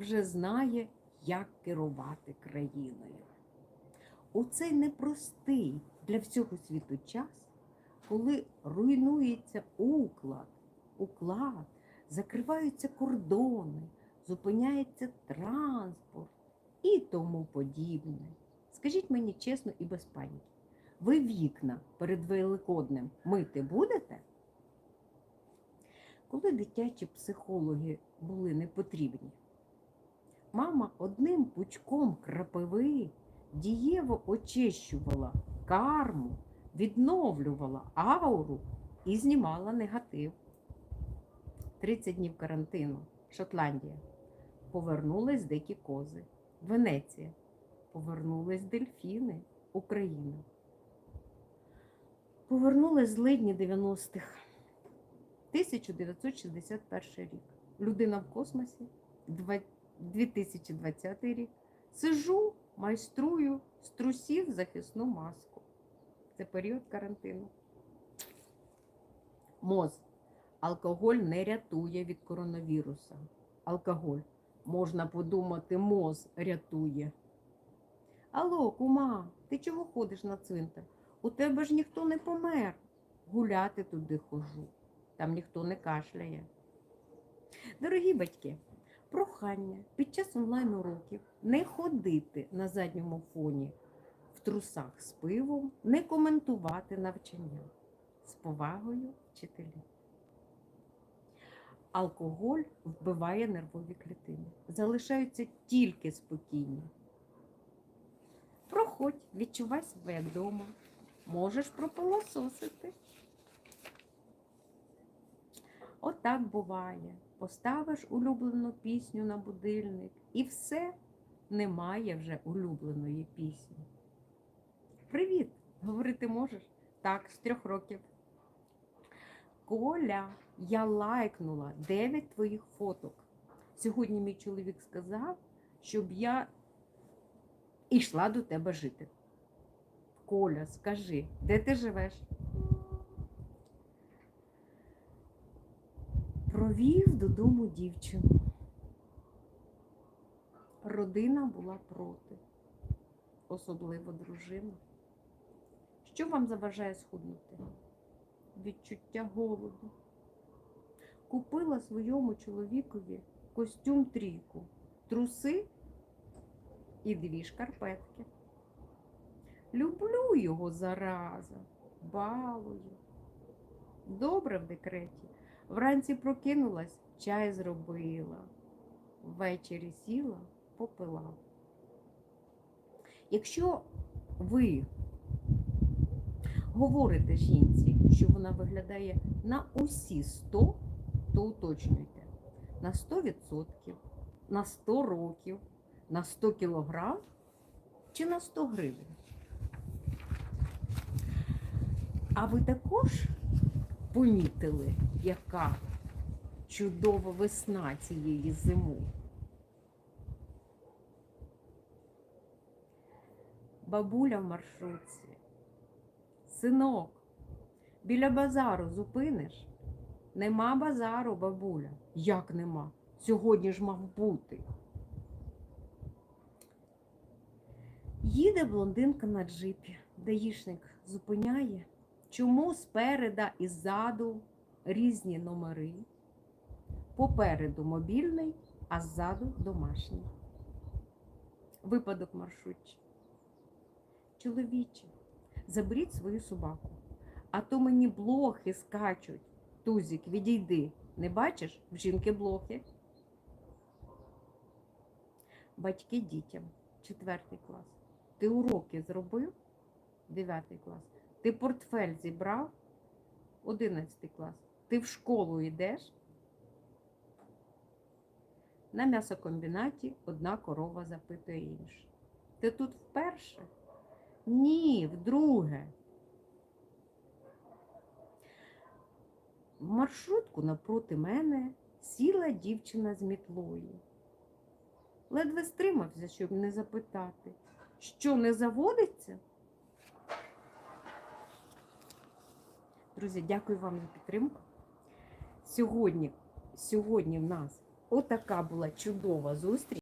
вже знає, як керувати країною. У цей непростий для всього світу час, коли руйнується уклад, уклад, закриваються кордони, зупиняється транспорт і тому подібне. Скажіть мені чесно і без паніки, ви вікна перед Великоднем мити будете? Коли дитячі психологи були не потрібні, мама одним пучком крапиви дієво очищувала карму, відновлювала ауру і знімала негатив. 30 днів карантину. Шотландія. Повернулись дикі кози. Венеція. Повернулись дельфіни. Україна. Повернулись злидні 90-х. 1961 рік. Людина в космосі. Два- 2020 рік. Сижу, майструю з трусів захисну маску. Це період карантину. Моз. Алкоголь не рятує від коронавіруса. Алкоголь. Можна подумати, моз рятує. Алло, кума, ти чого ходиш на цвинтар? У тебе ж ніхто не помер. Гуляти туди хожу. Там ніхто не кашляє. Дорогі батьки, прохання під час онлайн-уроків не ходити на задньому фоні в трусах з пивом, не коментувати навчання. З повагою вчителі. Алкоголь вбиває нервові клітини. Залишаються тільки спокійні. Проходь, відчувай себе як вдома. Можеш пропилососити. Отак буває. Поставиш улюблену пісню на будильник і все, немає вже улюбленої пісні. Привіт! Говорити можеш? Так, з трьох років. Коля, я лайкнула 9 твоїх фоток. Сьогодні мій чоловік сказав, щоб я йшла до тебе жити. Коля, скажи, де ти живеш? Провів додому дівчину. Родина була проти, особливо дружина. Що вам заважає схуднути? Відчуття голоду. Купила своєму чоловікові костюм трійку, труси і дві шкарпетки. Люблю його зараза, балую. Добре в декреті. Вранці прокинулась, чай зробила. Ввечері сіла, попила. Якщо ви говорите жінці, що вона виглядає на усі 100, то уточнюйте. На 100%, на 100 років, на 100 кілограм чи на 100 гривень. А ви також помітили, яка чудова весна цієї зими? Бабуля в маршрутці. Синок, біля базару зупиниш? Нема базару, бабуля. Як нема? Сьогодні ж мав бути. Їде блондинка на джипі. Даїшник зупиняє. Чому спереда і ззаду різні номери? Попереду мобільний, а ззаду домашній. Випадок маршрутчі. Чоловіче, заберіть свою собаку, а то мені блохи скачуть. Тузік, відійди. Не бачиш? В жінки блохи. Батьки дітям. Четвертий клас. Ти уроки зробив? Дев'ятий клас. Ти портфель зібрав? Одинадцятий клас. Ти в школу йдеш? На м'ясокомбінаті одна корова запитує іншу. Ти тут вперше? Ні, вдруге. В маршрутку напроти мене сіла дівчина з мітлою. Ледве стримався, щоб не запитати, що не заводиться? Друзі, дякую вам за підтримку. Сьогодні, сьогодні в нас Отака була чудова зустріч.